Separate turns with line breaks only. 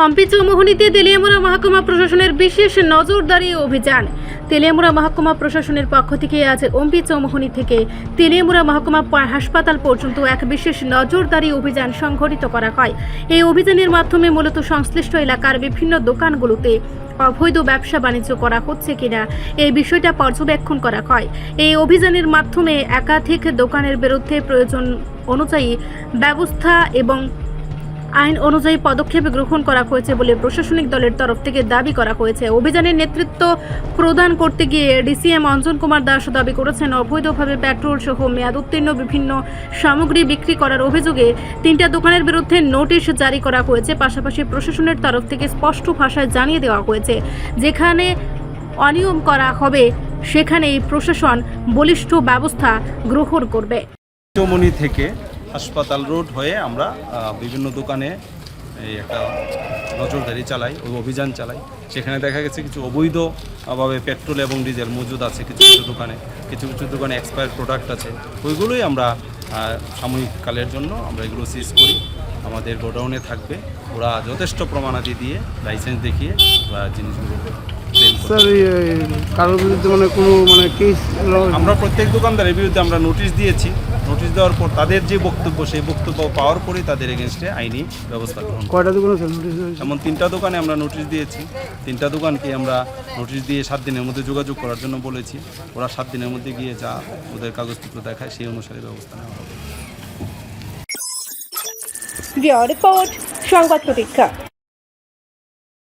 হম্পি চৌমোহনীতে তেলিয়ামুড়া মহকুমা প্রশাসনের বিশেষ নজরদারি অভিযান। তেলিয়ামুড়া মহকুমা প্রশাসনের পক্ষ থেকে আজ অম্পি চৌমোহনী থেকে তেলিয়ামুড়া মহকুমা হাসপাতাল পর্যন্ত এক বিশেষ নজরদারি অভিযান সংঘটিত করা হয়। এই অভিযানের মাধ্যমে মূলত সংশ্লিষ্ট এলাকার বিভিন্ন দোকানগুলোতে অবৈধ ব্যবসা বাণিজ্য করা হচ্ছে কিনা এই বিষয়টা পর্যবেক্ষণ করা হয়। এই অভিযানের মাধ্যমে একাধিক দোকানের বিরুদ্ধে প্রয়োজন অনুযায়ী ব্যবস্থা এবং আইন অনুযায়ী পদক্ষেপ গ্রহণ করা হয়েছে বলে প্রশাসনিক দলের তরফ থেকে দাবি করা হয়েছে। অভিযানের নেতৃত্ব প্রদান করতে গিয়ে ডিসিএম অঞ্জন কুমার দাস দাবি করেছেন, অবৈধভাবে পেট্রোল সহ মেয়াদ উত্তীর্ণ বিভিন্ন সামগ্রী বিক্রি করার অভিযোগে তিনটা দোকানের বিরুদ্ধে নোটিশ জারি করা হয়েছে। পাশাপাশি প্রশাসনের তরফ থেকে স্পষ্ট ভাষায় জানিয়ে দেওয়া হয়েছে, যেখানে অনিয়ম করা হবে, সেখানেই প্রশাসন বলিষ্ঠ ব্যবস্থা গ্রহণ করবে।
থেকে হাসপাতাল রোড হয়ে আমরা বিভিন্ন দোকানে এই একটা নজরদারি চালাই ওই অভিযান চালাই। সেখানে দেখা গেছে কিছু অবৈধভাবে পেট্রোল এবং ডিজেল মজুদ আছে কিছু কিছু দোকানে। কিছু কিছু দোকানে এক্সপায়ার প্রোডাক্ট আছে। ওইগুলোই আমরা আহ, সাময়িক কালের জন্য আমরা এগুলো সিজ করি। আমাদের গোডাউনে থাকবে। ওরা যথেষ্ট প্রমাণাদি দিয়ে লাইসেন্স দেখিয়ে জিনিসগুলো।
স্যার কারোর বিরুদ্ধে মানে কোনো মানে কেস
আমরা প্রত্যেক দোকানদারের বিরুদ্ধে আমরা নোটিশ দিয়েছি। নোটিশ দেওয়ার পর তাদের যে বক্তব্য সেই বক্তব্য পাওয়ার পরেই তাদের এগেনস্টে আইনি ব্যবস্থা গ্রহণ।
কয়টা দোকানে নোটিশ
এমন তিনটা দোকানে আমরা নোটিশ দিয়েছি। তিনটা দোকানকে আমরা নোটিশ দিয়ে সাত দিনের মধ্যে যোগাযোগ করার জন্য বলেছি। ওরা সাত দিনের মধ্যে গিয়ে যা ওদের কাগজপত্র দেখায় সেই অনুসারে ব্যবস্থা নেওয়া হবে।
রিপোর্ট সংবাদ প্রতীক্ষা।